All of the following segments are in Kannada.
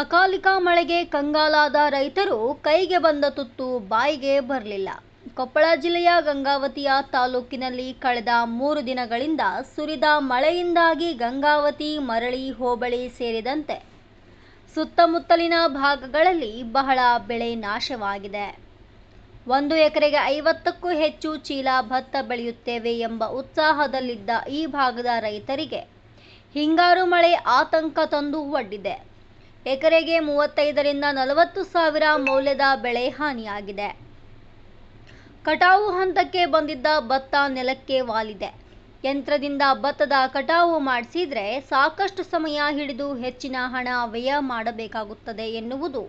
ಅಕಾಲಿಕ ಮಳೆಗೆ ಕಂಗಾಲಾದ ರೈತರು ಕೈಗೆ ಬಂದ ತುತ್ತು ಬಾಯಿಗೆ ಬರಲಿಲ್ಲ. ಕೊಪ್ಪಳ ಜಿಲ್ಲೆಯ ಗಂಗಾವತಿಯ ತಾಲೂಕಿನಲ್ಲಿ ಕಳೆದ ಮೂರು ದಿನಗಳಿಂದ ಸುರಿದ ಮಳೆಯಿಂದಾಗಿ ಗಂಗಾವತಿ, ಮರಳಿ, ಹೋಬಳಿ ಸೇರಿದಂತೆ ಸುತ್ತಮುತ್ತಲಿನ ಭಾಗಗಳಲ್ಲಿ ಬಹಳ ಬೆಳೆ ನಾಶವಾಗಿದೆ. ಒಂದು ಎಕರೆಗೆ ಐವತ್ತಕ್ಕೂ ಹೆಚ್ಚು ಚೀಲ ಭತ್ತ ಬೆಳೆಯುತ್ತೇವೆ ಎಂಬ ಉತ್ಸಾಹದಲ್ಲಿದ್ದ ಈ ಭಾಗದ ರೈತರಿಗೆ ಹಿಂಗಾರು ಮಳೆ ಆತಂಕ ತಂದು ಒಡ್ಡಿದೆ. ಎಕರೆಗೆ ಮೂವತ್ತೈದರಿಂದ ನಲವತ್ತು ಸಾವಿರ ಮೌಲ್ಯದ ಬೆಳೆ ಹಾನಿಯಾಗಿದೆ. ಕಟಾವು ಹಂತಕ್ಕೆ ಬಂದಿದ್ದ ಭತ್ತ ನೆಲಕ್ಕೆ ವಾಲಿದೆ. ಯಂತ್ರದಿಂದ ಭತ್ತದ ಕಟಾವು ಮಾಡಿಸಿದ್ರೆ ಸಾಕಷ್ಟು ಸಮಯ ಹಿಡಿದು ಹೆಚ್ಚಿನ ಹಣ ವ್ಯಯ ಮಾಡಬೇಕಾಗುತ್ತದೆ ಎನ್ನುವುದು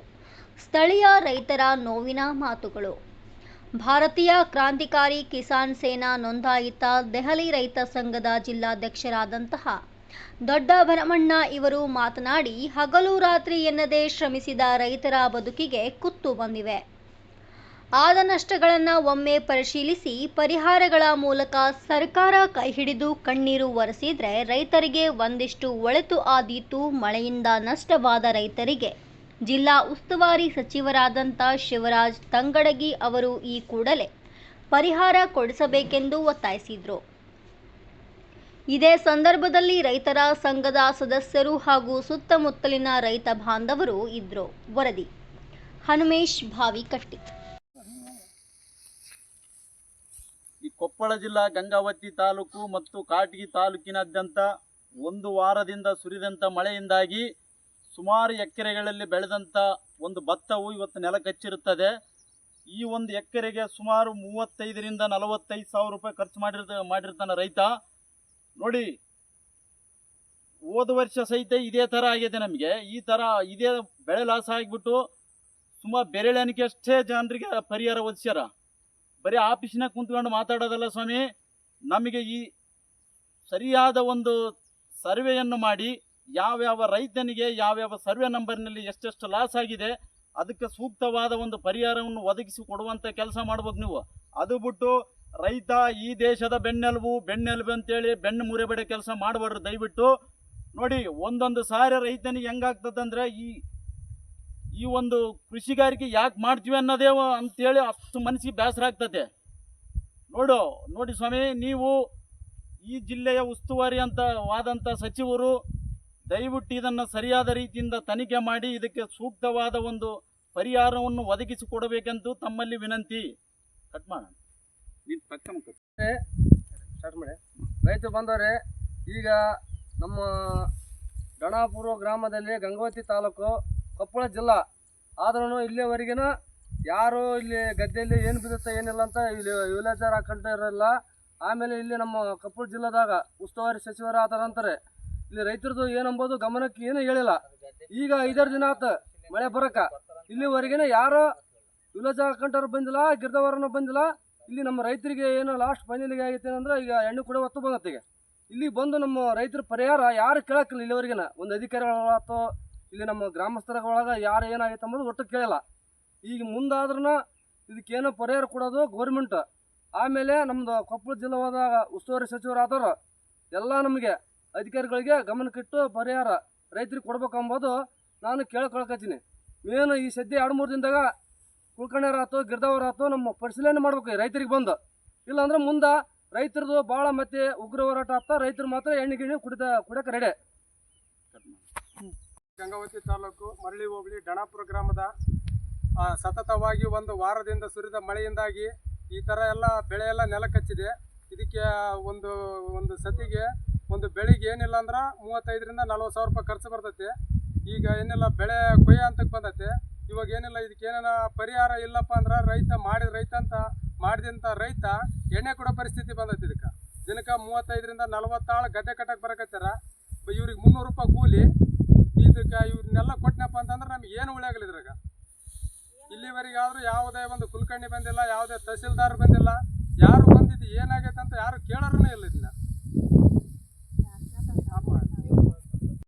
ಸ್ಥಳೀಯ ರೈತರ ನೋವಿನ ಮಾತುಗಳು. ಭಾರತೀಯ ಕ್ರಾಂತಿಕಾರಿ ಕಿಸಾನ್ ಸೇನಾ ನೋಂದಾಯಿತ ದೆಹಲಿ ರೈತ ಸಂಘದ ಜಿಲ್ಲಾಧ್ಯಕ್ಷರಾದಂತಹ ದೊಡ್ಡ ಭರಮಣ್ಣ ಇವರು ಮಾತನಾಡಿ, ಹಗಲು ರಾತ್ರಿ ಎನ್ನದೇ ಶ್ರಮಿಸಿದ ರೈತರ ಬದುಕಿಗೆ ಕುತ್ತು ಬಂದಿವೆ. ಆದ ನಷ್ಟಗಳನ್ನು ಒಮ್ಮೆ ಪರಿಶೀಲಿಸಿ, ಪರಿಹಾರಗಳ ಮೂಲಕ ಸರ್ಕಾರ ಕೈಹಿಡಿದು ಕಣ್ಣೀರು ಒರೆಸಿದ್ರೆ ರೈತರಿಗೆ ಒಂದಿಷ್ಟು ಒಳೆತು ಆದೀತು, ಮಳೆಯಿಂದ ನಷ್ಟವಾದ ರೈತರಿಗೆ. ಜಿಲ್ಲಾ ಉಸ್ತುವಾರಿ ಸಚಿವರಾದಂಥ ಶಿವರಾಜ್ ತಂಗಡಗಿ ಅವರು ಈ ಕೂಡಲೇ ಪರಿಹಾರ ಕೊಡಿಸಬೇಕೆಂದು ಒತ್ತಾಯಿಸಿದರು. ಇದೇ ಸಂದರ್ಭದಲ್ಲಿ ರೈತರ ಸಂಘದ ಸದಸ್ಯರು ಹಾಗೂ ಸುತ್ತಮುತ್ತಲಿನ ರೈತ ಬಾಂಧವರು ಇದ್ರು ವರದಿ. ಹನುಮೇಶ್ ಭಾವಿಕಟ್ಟಿ ಈ ಕೊಪ್ಪಳ ಜಿಲ್ಲಾ ಗಂಗಾವತಿ ತಾಲೂಕು ಮತ್ತು ಕಾಟಗಿ ತಾಲೂಕಿನಾದ್ಯಂತ ಒಂದು ವಾರದಿಂದ ಸುರಿದಂಥ ಮಳೆಯಿಂದಾಗಿ ಸುಮಾರು ಎಕರೆಗಳಲ್ಲಿ ಬೆಳೆದಂಥ ಒಂದು ಭತ್ತವು ಇವತ್ತು ನೆಲ ಕಚ್ಚಿರುತ್ತದೆ ಈ ಒಂದು ಎಕರೆಗೆ ಸುಮಾರು ಮೂವತ್ತೈದರಿಂದ ನಲವತ್ತೈದು ಸಾವಿರ ರೂಪಾಯಿ ಖರ್ಚು ಮಾಡಿರ್ತ, ಮಾಡಿರ್ತಾನೆ ರೈತ. ನೋಡಿ, ಹೋದ ವರ್ಷ ಸಹಿತ ಇದೇ ಥರ ಆಗಿದೆ ನಮಗೆ. ಈ ಥರ ಇದೇ ಬೆಳೆ ಲಾಸ್ ಆಗಿಬಿಟ್ಟು ಸುಮಾರು ಬೆರಳೆಣಿಕೆ ಅಷ್ಟೇ ಜನರಿಗೆ ಪರಿಹಾರ ಒದಿಸ್ಯಾರ ಬರೀ ಆಫೀಸಿನಾಗ ಕುಂತ್ಕೊಂಡು ಮಾತಾಡೋದಲ್ಲ ಸ್ವಾಮಿ, ನಮಗೆ ಈ ಸರಿಯಾದ ಒಂದು ಸರ್ವೆಯನ್ನು ಮಾಡಿ ಯಾವ್ಯಾವ ರೈತನಿಗೆ ಯಾವ್ಯಾವ ಸರ್ವೆ ನಂಬರ್ನಲ್ಲಿ ಎಷ್ಟೆಷ್ಟು ಲಾಸ್ ಆಗಿದೆ, ಅದಕ್ಕೆ ಸೂಕ್ತವಾದ ಒಂದು ಪರಿಹಾರವನ್ನು ಒದಗಿಸಿ ಕೊಡುವಂಥ ಕೆಲಸ ಮಾಡ್ಬೇಕು ನೀವು. ಅದು ಬಿಟ್ಟು ರೈತ ಈ ದೇಶದ ಬೆನ್ನೆಲುಬು ಬೆನ್ನೆಲುಬು ಅಂತೇಳಿ ಬೆನ್ನು ಮುರಿಬೇಡ ಕೆಲಸ ಮಾಡಬಾರ್ದು ದಯವಿಟ್ಟು. ನೋಡಿ, ಒಂದೊಂದು ಸಾರಿ ರೈತನಿಗೆ ಹೆಂಗಾಗ್ತದಂದ್ರೆ ಈ ಈ ಒಂದು ಕೃಷಿಗಾರಿಕೆ ಯಾಕೆ ಮಾಡ್ತೀವಿ ಅನ್ನೋದೇ ಅಂತೇಳಿ ಅಷ್ಟು ಮನಸ್ಸಿಗೆ ಬೇಸರ ಆಗ್ತದೆ. ನೋಡು, ನೋಡಿ ಸ್ವಾಮಿ, ನೀವು ಈ ಜಿಲ್ಲೆಯ ಉಸ್ತುವಾರಿ ಅಂತ ವಾದಂಥ ಸಚಿವರು ದಯವಿಟ್ಟು ಇದನ್ನು ಸರಿಯಾದ ರೀತಿಯಿಂದ ತನಿಖೆ ಮಾಡಿ ಇದಕ್ಕೆ ಸೂಕ್ತವಾದ ಒಂದು ಪರಿಹಾರವನ್ನು ಒದಗಿಸಿಕೊಡಬೇಕೆಂದು ತಮ್ಮಲ್ಲಿ ವಿನಂತಿ. ಕಟ್ ಮಾಡೋಣ ಸ್ಟಾರ್ಟ್ ಮಾಡಿ. ರೈತ ಬಂದವ್ರೆ, ಈಗ ನಮ್ಮ ಗಣಾಪುರ ಗ್ರಾಮದಲ್ಲಿ ಗಂಗಾವತಿ ತಾಲೂಕು ಕೊಪ್ಪಳ ಜಿಲ್ಲಾ. ಆದ್ರೂ ಇಲ್ಲಿವರೆಗಿನ ಯಾರು ಇಲ್ಲಿ ಗದ್ದೆಯಲ್ಲಿ ಏನು ಬಿಡುತ್ತೆ ಏನಿಲ್ಲ ಅಂತ ಇಲ್ಲಿ ವಿಲೇಜರ್ ಹಾಕೊಂತ ಇರಲ್ಲ. ಆಮೇಲೆ ಇಲ್ಲಿ ನಮ್ಮ ಕೊಪ್ಪಳ ಜಿಲ್ಲಾದಾಗ ಉಸ್ತುವಾರಿ ಸಚಿವರು ಆ ಥರ ಅಂತಾರೆ. ಇಲ್ಲಿ ರೈತರದು ಏನಂಬೋದು ಗಮನಕ್ಕೆ ಏನೂ ಹೇಳಿಲ್ಲ. ಈಗ ಐದಾರು ದಿನ ಆತ ಮಳೆ ಬರಕ. ಇಲ್ಲಿವರೆಗಿನ ಯಾರು ವಿಲೇಜ್ ಹಾಕೊಂಡವ್ರು ಬಂದಿಲ್ಲ ಗಿರ್ದವರನ್ನು ಬಂದಿಲ್ಲ. ಇಲ್ಲಿ ನಮ್ಮ ರೈತರಿಗೆ ಏನು ಲಾಸ್ಟ್ ಫೈನಲಿಗೆ ಆಗೈತೆ ಅಂದ್ರೆ ಈಗ ಹೆಣ್ಣು ಕೂಡ ಹೊತ್ತು ಈಗ. ಇಲ್ಲಿ ಬಂದು ನಮ್ಮ ರೈತರ ಪರಿಹಾರ ಯಾರು ಕೇಳಕ್ಕಿಲ್ಲ ಇಲ್ಲಿವರೆಗಿನ. ಒಂದು ಅಧಿಕಾರಿಗಳಾತು ಇಲ್ಲಿ ನಮ್ಮ ಗ್ರಾಮಸ್ಥರೊಳಗೆ ಯಾರು ಏನಾಗೈತೆ ಅಂಬೋದು ಒಟ್ಟು ಕೇಳಲ್ಲ. ಈಗ ಮುಂದಾದ್ರೂ ಇದಕ್ಕೇನೋ ಪರಿಹಾರ ಕೊಡೋದು ಗೌರ್ಮೆಂಟ್ ಆಮೇಲೆ ನಮ್ಮದು ಕೊಪ್ಪಳ ಜಿಲ್ಲೆ ಹೋದಾಗ ಉಸ್ತುವಾರಿ ಸಚಿವರಾದವರು ಎಲ್ಲ ನಮಗೆ ಅಧಿಕಾರಿಗಳಿಗೆ ಗಮನಕ್ಕಿಟ್ಟು ಪರಿಹಾರ ರೈತರಿಗೆ ಕೊಡ್ಬೇಕು ಅಂಬೋದು ನಾನು ಕೇಳ್ಕೊಳ್ಕತ್ತೀನಿ. ಮೇನು ಈ ಸದ್ಯ ಎರಡು ಮೂರು ದಿನದಾಗ ಕುಳ್ಕಣ್ಯರಾತು ಗಿರ್ದವರಾತು ನಮ್ಮ ಪರಿಶೀಲನೆ ಮಾಡ್ಬೇಕು ರೈತರಿಗೆ ಬಂದು. ಇಲ್ಲಾಂದ್ರೆ ಮುಂದೆ ರೈತರದು ಭಾಳ ಮತ್ತೆ ಉಗ್ರ ಹೋರಾಟ ಆಗ್ತಾ ರೈತರು ಮಾತ್ರ ಎಣ್ಣೆ ಗಿಣ್ಣೆ ಕುಡಿದ, ಕುಡಿಯೋಕೆ ರೆಡಿ ಗಂಗಾವತಿ ತಾಲೂಕು ಮರಳಿ ಹೋಬಳಿ ಡಣಾಪುರ ಗ್ರಾಮದ ಸತತವಾಗಿ ಒಂದು ವಾರದಿಂದ ಸುರಿದ ಮಳೆಯಿಂದಾಗಿ ಈ ಥರ ಎಲ್ಲ ಬೆಳೆ ಎಲ್ಲ ನೆಲಕಚ್ಚಿದೆ ಇದಕ್ಕೆ ಒಂದು ಒಂದು ಸತಿಗೆ ಒಂದು ಬೆಳಿಗ್ಗೆ ಏನಿಲ್ಲ ಅಂದ್ರೆ ಮೂವತ್ತೈದರಿಂದ ನಲ್ವತ್ತು ಸಾವಿರ ರೂಪಾಯಿ ಖರ್ಚು ಬರ್ತೈತೆ. ಈಗ ಏನಿಲ್ಲ, ಬೆಳೆ ಕೊಯ್ಯ ಅಂತಕ್ಕೆ ಬಂದೈತೆ. ಇವಾಗ ಏನಿಲ್ಲ, ಇದಕ್ಕೆ ಏನೇನ ಪರಿಹಾರ ಇಲ್ಲಪ್ಪ ಅಂದ್ರೆ ರೈತ ಮಾಡಿದ ರೈತ ಅಂತ ಮಾಡಿದಂಥ ರೈತ ಎಣ್ಣೆ ಕೊಡೋ ಪರಿಸ್ಥಿತಿ ಬಂದೈತೆ ಇದಕ್ಕೆ. ದಿನಕ್ಕೆ ಮೂವತ್ತೈದರಿಂದ ನಲವತ್ತಾಳು ಗದ್ದೆ ಕಟ್ಟಕ್ಕೆ ಬರಕತ್ತಾರ. ಇವ್ರಿಗೆ ಮುನ್ನೂರು ರೂಪಾಯಿ ಕೂಲಿ. ಇದಕ್ಕೆ ಇವ್ರನ್ನೆಲ್ಲ ಕೊಟ್ಟನಪ್ಪ ಅಂತಂದ್ರೆ ನಮ್ಗೆ ಏನು ಉಳಿಯಾಗಲ್ಲ ಇದ್ರಾಗ. ಇಲ್ಲಿವರೆಗೆ ಯಾವುದೇ ಒಂದು ಕುಲಕರ್ಣಿ ಬಂದಿಲ್ಲ, ಯಾವುದೇ ತಹಸೀಲ್ದಾರ್ ಬಂದಿಲ್ಲ. ಯಾರು ಬಂದಿದ್ದು ಏನಾಗೈತೆ ಅಂತ ಯಾರು ಕೇಳೋರೂ ಇಲ್ಲ